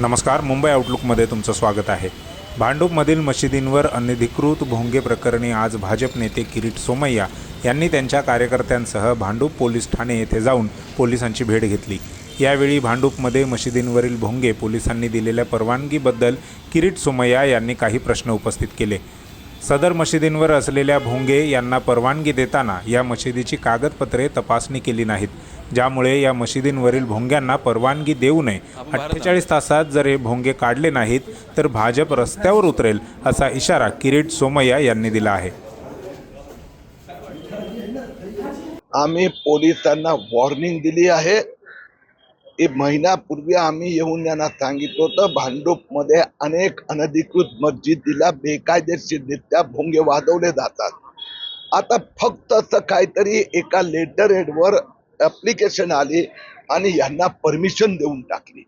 नमस्कार मुंबई आउटलुकमध्ये तुमचं स्वागत आहे. भांडूपमधील मशिदींवर अनधिकृत भोंगे प्रकरणी आज भाजप नेते किरीट सोमय्या यांनी त्यांच्या कार्यकर्त्यांसह भांडूप पोलीस ठाणे येथे जाऊन पोलिसांची भेट घेतली. यावेळी भांडूपमध्ये मशिदींवरील भोंगे पोलिसांनी दिलेल्या परवानगीबद्दल किरीट सोमय्या यांनी काही प्रश्न उपस्थित केले. सदर मशिदींवर असलेल्या भोंगे यांना परवानगी देताना या मशिदीची कागदपत्रे तपासणी केली नाहीत. ज्यामुळे या मशिदींवरील भोंग्यांना परवानगी देऊ नये. अठ्ठेचाळीस तासात जर हे भोंगे काढले नाहीत तर भाजप रस्त्यावर उतरेल असा इशारा किरीट सोमय्या यांनी दिला आहे. आम्ही पोलिसांना वॉर्निंग दिली आहे. एक महिन्यापूर्वी आम्ही येऊन त्यांना सांगितलं होतं भांडूपमध्ये अनेक अनधिकृत मस्जिदीला बेकायदेशीररित्या भोंगे वाजवले जातात. आता फक्त असं काहीतरी एका लेटर हेडवर ॲप्लिकेशन आली आणि यांना परमिशन देऊन टाकली.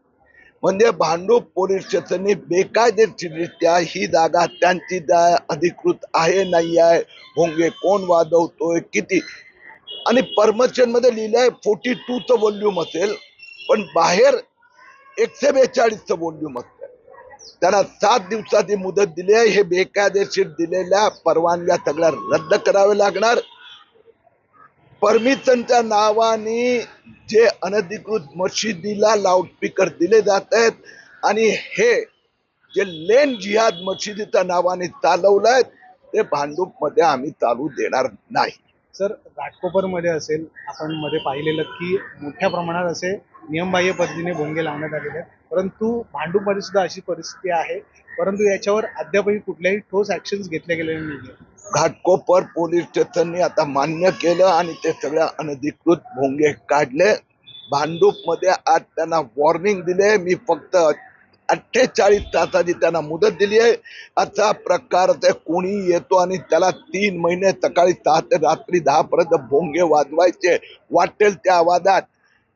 म्हणजे भांडूप पोलीस स्टेशनने बेकायदेशीररित्या ही जागा त्यांची जा- अधिकृत आहे नाही आहे भोंगे कोण वाजवतोय किती? आणि परमिशनमध्ये मध्ये लिहिलंय फोर्टी टू च वॉल्यूम असेल पण बाहेर एकशे बेचाळीसचं वॉल्यूम असतं. त्यांना सात दिवसाची मुदत दिली आहे हे बेकायदेशीर दिलेल्या परवानग्या सगळ्या रद्द करावे लागणार. परमिशनच्या नावाने जे अनधिकृत मशिदीला लाऊडस्पीकर दिले जात आहेत आणि हे जे लेन जिहाद मशिदीच्या नावाने चालवलंय ते भांडूपमध्ये आम्ही चालू देणार नाही. सर घाटकोपरमध्ये असेल आपण मध्ये पाहिलेलं की मोठ्या प्रमाणात असे नियमबाह्य पद्धतीने भोंगे लावण्यात आलेले आहेत. परंतु भांडूपमध्ये सुद्धा अशी परिस्थिती आहे परंतु याच्यावर अद्यापही कुठल्याही ठोस ॲक्शन्स घेतल्या गेलेल्या नाही घाटकोपर पोलीस स्टेशनने आता मान्य केलं आणि ते सगळ्या अनधिकृत भोंगे काढले. भांडूपमध्ये आज त्यांना वॉर्निंग दिले. मी फक्त अठ्ठेचाळीस तासाची त्यांना मुदत दिली आहे. असा प्रकार ते कोणी येतो आणि त्याला तीन महिने सकाळी सहा ते रात्री दहा पर्यंत भोंगे वाजवायचे वाटेल त्या आवाजात.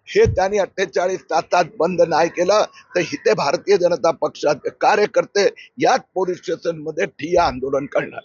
हे त्यांनी अठ्ठेचाळीस तासात बंद नाही केलं. तर इथे भारतीय जनता पक्षाचे कार्यकर्ते याच पोलीस स्टेशनमध्ये ठिय्या आंदोलन करणार.